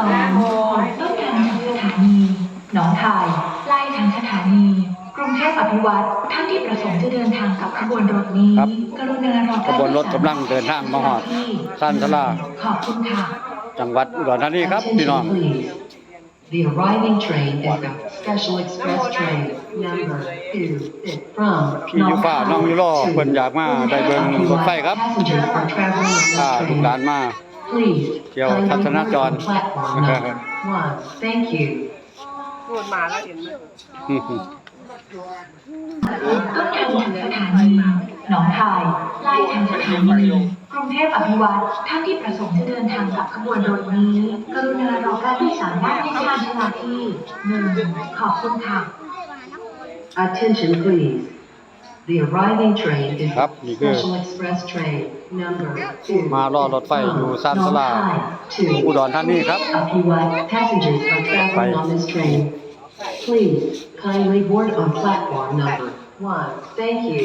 องต้นทางจากสถานี หนองคายไล่ทางสถานี กรุงเทพอภิวัตรท่านที่ประสงค์จะเดินทางกับขบวนรถนี้ ครับกรุณารอขบวนรถกำลังเดินทางมาฮอดสั้นสลา ขอบคุณค่ะ จังหวัดอุดรธานีครับพี่น้อง Please. The arriving train is a special express train number two six from พี่ยูฟ้าน้องยูโรเพิ่นอยากมาได้เบิ่งรถไฟครับ Passengers are traveling on ถ้า this ลูกหลาน train. มา Please เที่ยว kindly ทัศน board จร on platform number one. Thank you. พูดมาแล้วเห็นไหมต้นทางจากสถานีหนองคายไล่ทางสถานีกรุงเทพอภิวัตรท่านที่ประสงค์จะเดินทางกับขบวนรถนี้ กรุณารอการโดยสารด้านในชานชาลาที่หนึ่งขอบคุณค่ะ Attention please. The arriving train is ครั a บนี่คือ special express train number two มารอรถไฟอยู่ซานสลา to อุดรธานีครับ Apiwat passengers are traveling on this train. Please kindly board on platform number one. Thank you.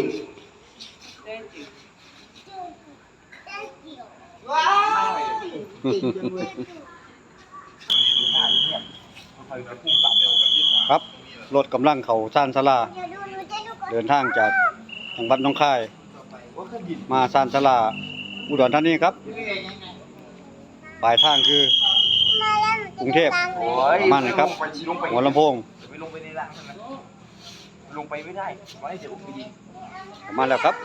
ครับ รถกำลังเข้าซ่านสลา เดินทางจาก จังหวัดหนองคาย มาซ่านสลาอุดรธานีครับ ปลายทางคือกรุงเทพมาหน่อยครับ หัวลำโพงไม่ลงไปในรางใช่ไหมลงไปไม่ได้ไว้เดี๋ยวอุ้มไปดีมาแล้วครับ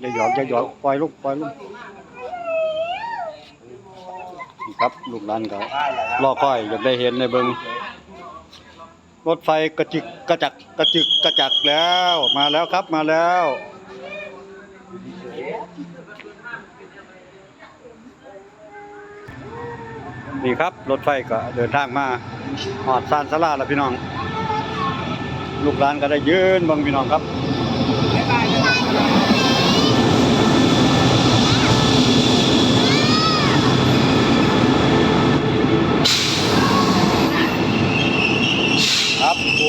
อย่าหยอกอย่าหยอกปล่อยลูกปล่อยลูกนี่ครับลูกหลานก็รอคอยอยากได้เห็นในเบิง รถไฟกระจิกกระจักกระจึกกระจักแล้วมาแล้วครับมาแล้วนี่ครับรถไฟก็เดินทางมาหอดซานสลาแล้วพี่น้อง ลูกหลานก็ได้ยืนบังพี่น้องครับ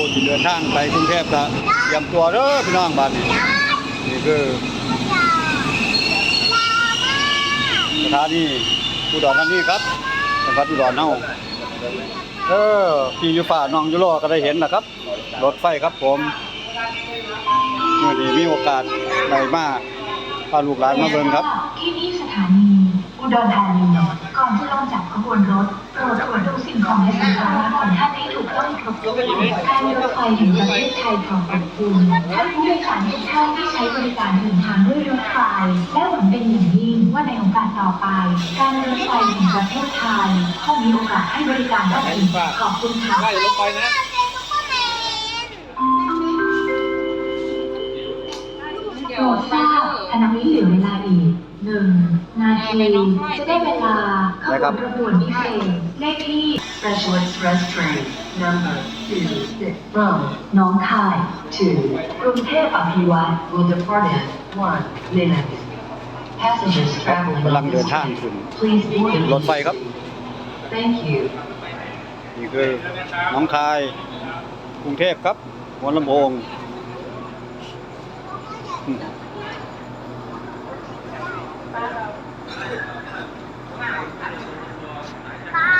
ครับผู้ที่เดินทางไปกรุงเทพก็เตรียมตัวเด้อพี่น้องบ้านนี้นี่คือสถานีอุดรธานีครับจังหวัดอุดรเฮาเออพี่อยู่ฝ่าน้องอยู่รอก็ได้เห็นนะครับ รถไฟครับผมเมื่อนี้มีโอกาสได้มาพาลูกหลานมาเบิ่งครับ ที่นี่สถานีอุดรธานีก่อนจะลงจากขบวนรถโปรดตรวจดูสิ่งของและสินค้าของท่าน ให้ถูกต้องการรถไฟแห่งประเทศไทยขอบคุณท่านผู้โดยสารทุกท่านที่ใช้บริการเดินทางด้วยรถไฟและหวังเป็นอย่างยิ่งว่าในโอกาสต่อไป การรถไฟแห่งประเทศไทยคงมีโอกาสให้บริการได้อีกขอบคุณค่ะได้ลงไปนะโปรดทราบขณะนี้เหลือเวลาอีก หนึ่งนาทีจะได้เวลาขบวนรถด่วนพิเศษเลขที่ Special express train number two six from หน้องคาย to กรุงเทพอภิวัตร will depart in one minute. Passengers ครับ traveling กำลัง on เดิ this นทาง train, ขึ้น please board รถไฟครับ immediately. Thank you. นี่คือหน้องคาย กรุงเทพครับหัวลำโพง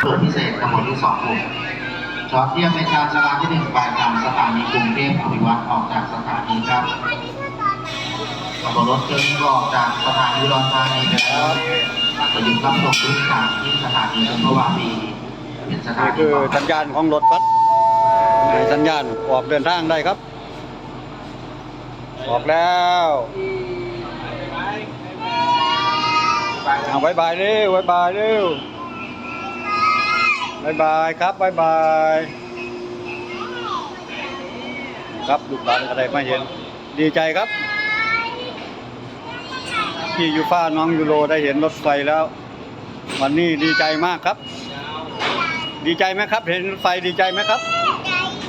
อืมเปิดพิเศษกำหนดที่สองหกจอดเทียบในชานชาลาที่หนึ่งปลายทางสถานีกรุงเทพอภิวัตรออกจากสถานีครับขบวนรถเครื่องนี้ก็ออกจากสถานีอุดรธานีไปแล้วจะหยุดรับส่งผู้โดยสารที่สถานีสุนทรวาปีเป็นสถานี่นีคือต่อไปสัญญาณของรถฟัดให้สัญญาณออกเดินทางได้ครับ ออกแล้วเอาบายบายเร็วบายบายเร็ว บายบายครับบายบาย ครับลูกหลานอะไรมาเห็น ดีใจครับพี่ยูฟ้าน้องยูโรได้เห็นรถไฟแล้ว วันนี้ดีใจมากครับ ดีใจไหมครับ เห็นรถไฟดีใจไหมครับ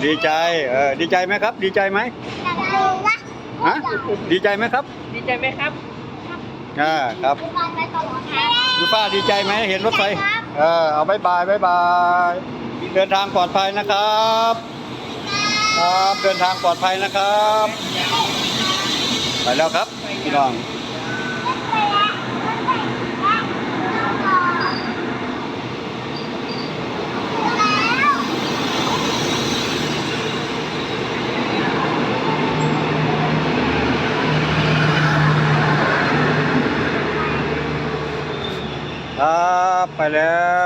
ดีใจเออดีใจไหมครับ ดีใจไหมฮะดีใจไหมครับ ดีใจไหมครับอ่าครับยูฟ้าดีใจไหมเห็นรถไฟ เออเอาบายบายบายบาย เดินทางปลอดภัยนะครับ ครับเดินทางปลอดภัยนะครับ ไปแล้วครับ พี่น้อง ครับ ไปแล้วไ